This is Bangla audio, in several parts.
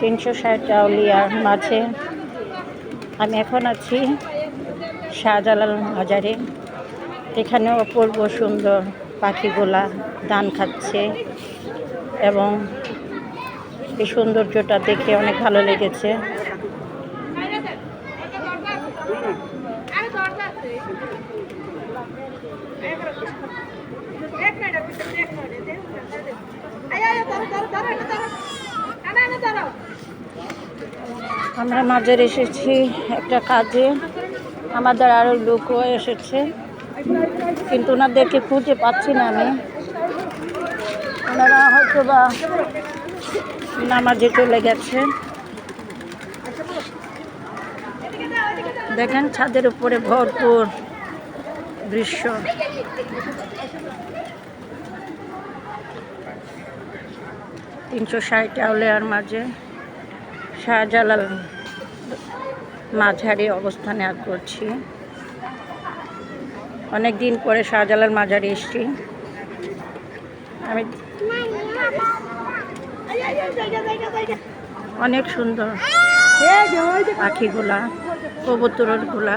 তিনশো ষাট আউলিয়ার মাঝে আমি এখন আছি শাহজালাল বাজারে। এখানে অপূর্ব সুন্দর পাখিগুলা দান খাচ্ছে এবং এই সৌন্দর্যটা দেখে অনেক ভালো লেগেছে। আমরা মাঝের এসেছি একটা কাজে। আমাদের আরও লোকও এসেছে, কিন্তু ওনাদেরকে খুঁজে পাচ্ছি না আমি। ওনারা হয়তো বা নামাজে চলে গেছে। দেখেন ছাদের উপরে ভরপুর দৃশ্য। তিনশো ষাট আউলেয়ার মাঝে শাহজালাল মাঝারি অবস্থানে করছি। অনেক দিন পরে শাহজালাল মাঝারি এসছি। আমি অনেক সুন্দর পাখিগুলা কবুতরগুলা।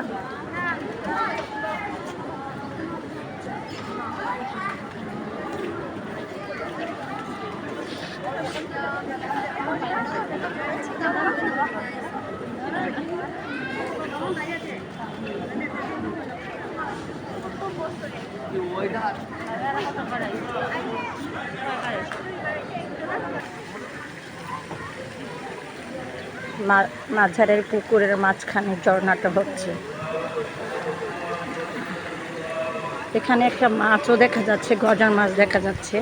মাঝারের পুকুরের মাঝখানে ঝর্ণাটা হচ্ছে। এখানে একটা মাছও দেখা যাচ্ছে গজার মাছ দেখা যাচ্ছে।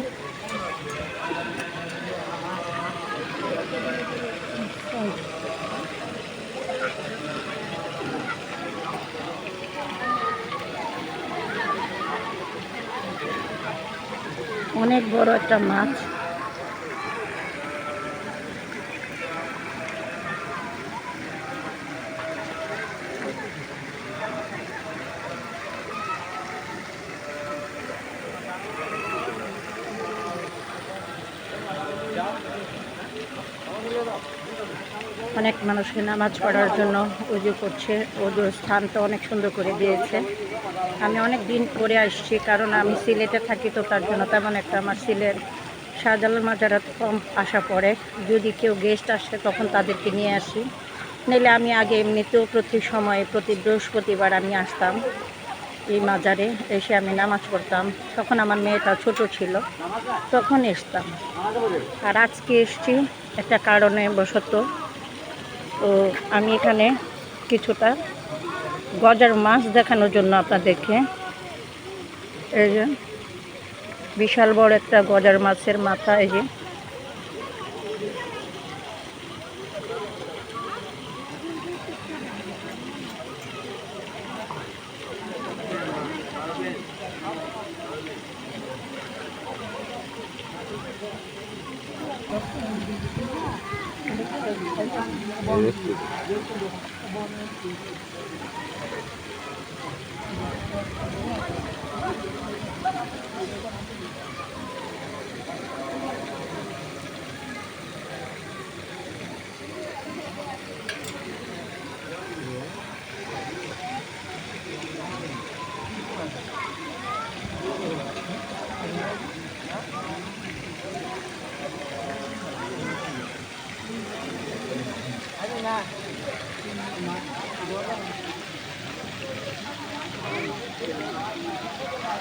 অনেক বড় একটা মাছ। অনেক মানুষকে নামাজ পড়ার জন্য উজু করছে। উজুর স্থানটা অনেক সুন্দর করে দিয়েছে। আমি অনেক দিন পরে আসছি, কারণ আমি সিলেটে থাকি তো তার জন্য তেমন একটা আমার সিলেট শাহজালাল মাজারাত কম আসা পড়ে। যদি কেউ গেস্ট আসে তখন তাদেরকে নিয়ে আসি। নইলে আমি আগে এমনিতেও প্রতি সময়ে, প্রতি বৃহস্পতিবার আমি আসতাম এই মাজারে, এসে আমি নামাজ পড়তাম। তখন আমার মেয়েটা ছোট ছিল, তখন এসতাম। আর আজকে এসছি একটা কারণে বশত তো আমি এখানে কিছুটা গজার মাছ দেখানোর জন্য আপনাদেরকে এই যে, বিশাল বড় একটা গজার মাছের মাথা, এই যে Thank you. 네.